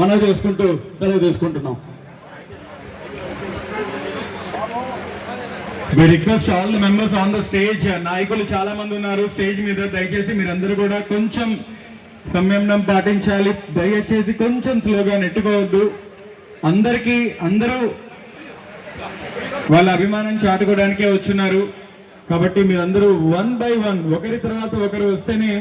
మనం చేసుకుంటూ సెలవు తీసుకుంటున్నాం. We request all the members on the stage నాయకులు చాలా మంది ఉన్నారు. స్టేజ్ మీద దయచేసి మీరందరూ కూడా కొంచెం సంయమనం పాటించాలి. దయచేసి కొంచెం స్లోగా నెట్టుకోవద్దు. అందరికీ అందరూ వాళ్ళ అభిమానం చాటుకోవడానికే వచ్చున్నారు. కాబట్టి మీరందరూ వన్ బై వన్ ఒకరి తర్వాత ఒకరు వస్తేనే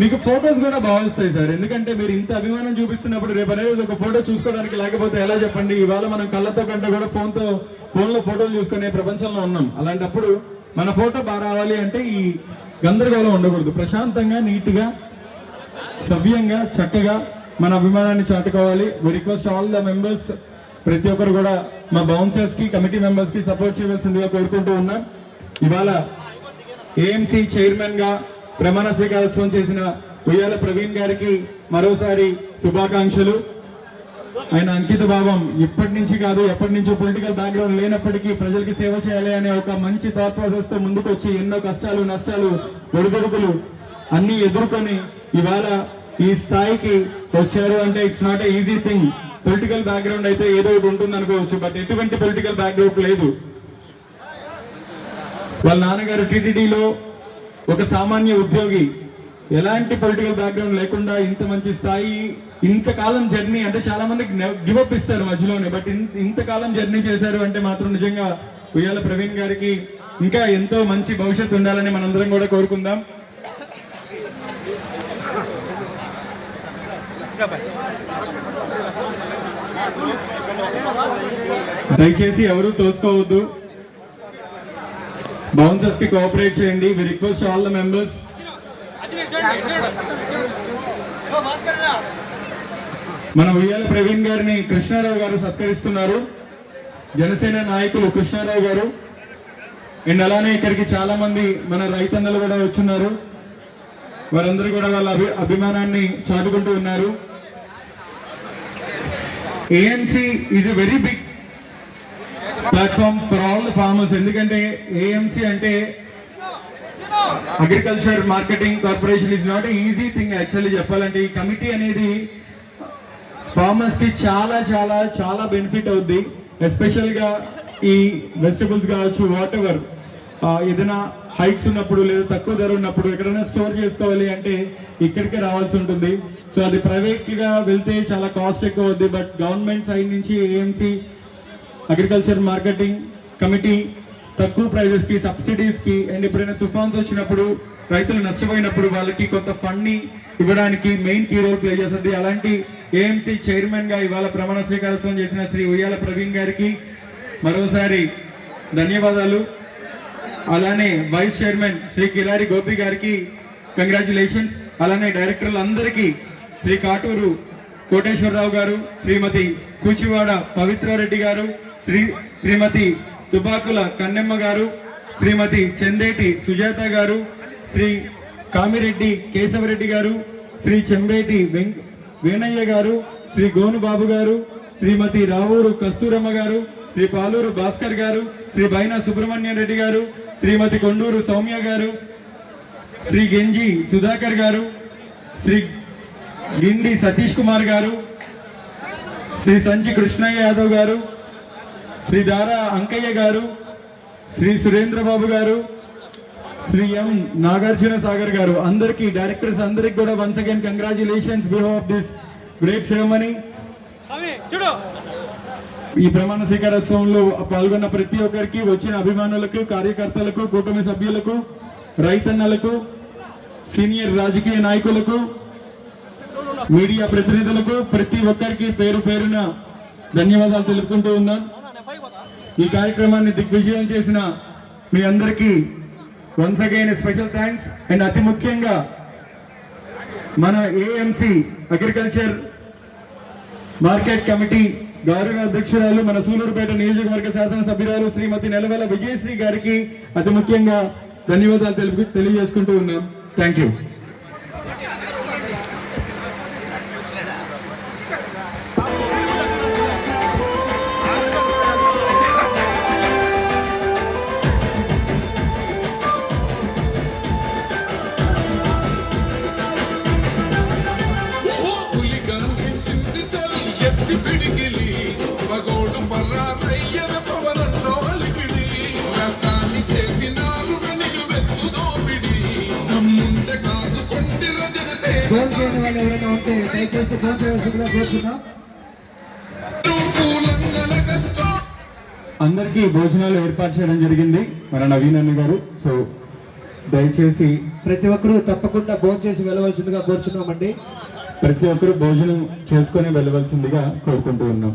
మీకు ఫోటోస్ కూడా బాగా వస్తాయి సార్. ఎందుకంటే మీరు ఇంత అభిమానం చూపిస్తున్నప్పుడు రేపు అనేది ఒక ఫోటో చూసుకోవడానికి లేకపోతే ఎలా చెప్పండి? ఇవాళ మనం కళ్ళతో కంటే కూడా ఫోన్తో ఫోన్లో ఫోటోలు చూసుకునే ప్రపంచంలో ఉన్నాం. అలాంటప్పుడు మన ఫోటో బాగా రావాలి అంటే ఈ గందరగోళం ఉండకూడదు. ప్రశాంతంగా నీట్గా సవ్యంగా చక్కగా మన అభిమానాన్ని చాటుకోవాలి. We request all the members ప్రతి ఒక్కరు కూడా మా బౌన్సర్స్కి కమిటీ మెంబర్స్కి సపోర్ట్ చేయవలసిందిగా కోరుకుంటూ ఉన్నాం. ఇవాళ ఏఎంసీ చైర్మన్గా ప్రమాణ స్వీకారోత్సవం చేసిన ఉయ్యాల ప్రవీణ్ గారికి మరోసారి శుభాకాంక్షలు. ఆయన అంకిత భావం ఇప్పటి నుంచి కాదు ఎప్పటి నుంచో పొలిటికల్ బ్యాక్గ్రౌండ్ లేనప్పటికీ ప్రజలకి సేవ చేయాలి అనే ఒక మంచి థాట్ ప్రాసెస్తో ముందుకు వచ్చి ఎన్నో కష్టాలు నష్టాలు ఒడిదొడుకులు అన్ని ఎదుర్కొని ఇవాళ ఈ స్థాయికి వచ్చారు. అంటే it's not easy thing political background అయితే ఏదో ఒకటి ఉంటుంది అనుకోవచ్చు బట్ ఎటువంటి పొలిటికల్ బ్యాక్గ్రౌండ్ లేదు. వాళ్ళ నాన్నగారు టీటీడీలో ఒక సామాన్య ఉద్యోగి ఎలాంటి పొలిటికల్ బ్యాక్గ్రౌండ్ లేకుండా ఇంత మంచి స్థాయి ఇంతకాలం జర్నీ అంటే చాలా మందికి గివప్ ఇస్తారు మధ్యలోనే. బట్ ఇంతకాలం జర్నీ చేశారు అంటే మాత్రం నిజంగా ఉయ్యాల ప్రవీణ్ గారికి ఇంకా ఎంతో మంచి భవిష్యత్తు ఉండాలని మనందరం కూడా కోరుకుందాం. దయచేసి ఎవరు తోసుకోవద్దు బౌన్సర్స్కి కోఆపరేట్ చేయండి. We request all the members మన ఉయ్యాల ప్రవీణ్ గారిని కృష్ణారావు గారు సత్కరిస్తున్నారు. జనసేన నాయకులు కృష్ణారావు గారు. అండ్ అలానే ఇక్కడికి చాలా మంది మన రైతన్నలు కూడా వచ్చున్నారు. వారందరూ కూడా వాళ్ళ అభి అభిమానాన్ని చాటుకుంటూ ఉన్నారు. ANC is a very big platform for all the farmers. ఎందుకంటే ఏఎంసీ అంటే agriculture marketing corporation is not easy thing actually చెప్పాలంటే. ఈ కమిటీ అనేది ఫార్మర్స్కి చాలా చాలా చాలా బెనిఫిట్ అవుద్ది. ఎస్పెషల్గా ఈ వెజిటబుల్స్ కావచ్చు వాట్ ఎవర్ ఏదైనా హైట్స్ ఉన్నప్పుడు లేదా తక్కువ ధర ఉన్నప్పుడు ఎక్కడైనా స్టోర్ చేసుకోవాలి అంటే ఇక్కడికే రావాల్సి ఉంటుంది. సో అది ప్రైవేట్గా వెళ్తే చాలా కాస్ట్ ఎక్కువ అవుద్ది. బట్ గవర్నమెంట్ సైడ్ నుంచి ఏఎంసీ అగ్రికల్చర్ మార్కెటింగ్ కమిటీ తక్కువ ప్రైజెస్కి సబ్సిడీస్కి అండ్ ఎప్పుడైనా తుఫాన్స్ వచ్చినప్పుడు రైతులు నష్టపోయినప్పుడు వాళ్ళకి కొంత ఫండ్ని ఇవ్వడానికి మెయిన్ కీ రోల్ ప్లే చేస్తుంది. అలాంటి ఏఎంసీ చైర్మన్గా ఇవాళ ప్రమాణ స్వీకారోత్సవం చేసిన శ్రీ ఉయ్యాల ప్రవీణ్ గారికి మరోసారి ధన్యవాదాలు. అలానే వైస్ చైర్మన్ శ్రీ కిలారి గోపి గారికి కంగ్రాచులేషన్స్ అలానే డైరెక్టర్లు అందరికీ శ్రీ కాటూరు కోటేశ్వరరావు గారు శ్రీమతి కూచివాడ పవిత్రారెడ్డి గారు శ్రీ శ్రీమతి దుబాకుల కన్నెమ్మ గారు శ్రీమతి చందేటి సుజాత గారు శ్రీ కామిరెడ్డి కేశవరెడ్డి గారు శ్రీ చెంబేటి వెంక్ వేణయ్య గారు శ్రీ గోను బాబు గారు శ్రీమతి రావూరు కస్తూరమ్మ గారు శ్రీ పాలూరు భాస్కర్ గారు శ్రీ బైనా సుబ్రహ్మణ్యం రెడ్డి గారు శ్రీమతి కొండూరు సౌమ్య గారు శ్రీ గెంజి సుధాకర్ గారు శ్రీ గిండి సతీష్ కుమార్ గారు శ్రీ సంజి కృష్ణయ్య యాదవ్ గారు శ్రీ దారా అంకయ్య గారు శ్రీ సురేంద్ర బాబు గారు శ్రీ ఎం నాగార్జున సాగర్ గారు అందరికీ డైరెక్టర్స్ అందరికి కూడా once again congratulations behalf of this great ceremony ఈ ప్రమాణ స్వీకారోత్సవంలో పాల్గొన్న ప్రతి ఒక్కరికి వచ్చిన అభిమానులకు కార్యకర్తలకు కూటమి సభ్యులకు రైతన్నలకు సీనియర్ రాజకీయ నాయకులకు మీడియా ప్రతినిధులకు ప్రతి ఒక్కరికి పేరు పేరున ధన్యవాదాలు తెలుపుకుంటూ ఉన్నాం. ఈ కార్యక్రమాన్ని దిగ్విజయం చేసిన మీ అందరికీ once again special thanks and అతి ముఖ్యంగా మన ఏఎంసి అగ్రికల్చర్ మార్కెట్ కమిటీ గౌరవ అధ్యక్షురాలు మన సూలూరుపేట నియోజకవర్గ శాసనసభ్యురాలు శ్రీమతి నెలవెల విజయశ్రీ గారికి అతి ముఖ్యంగా ధన్యవాదాలు తెలుపు తెలియజేసుకుంటూ ఉన్నాం. థ్యాంక్ యూ పులి గంగించింది చల్ రయ్యన పవనన్నో అలిపిడి. రాష్ట్రాన్ని చేసినారు నిలువెత్తు దోపిడి. దమ్ముండె కాసుకొండి రజన ఫోన్ చేయని వాళ్ళు ఎవరైనా ఉంటే దయచేసి ఫోన్ చేయవలసిందిగా కోరుతున్నాం పూలంగల కష్టం. అందరికీ భోజనాలు ఏర్పాటు చేయడం జరిగింది. మన నవీన్ అన్న గారు సో దయచేసి ప్రతి ఒక్కరూ తప్పకుండా ఫోన్ చేసి వెళ్ళవలసిందిగా కోరుచున్నామండి. ప్రతి ఒక్కరు భోజనం చేసుకొని వెళ్ళవలసిందిగా కోరుకుంటూ ఉన్నాం.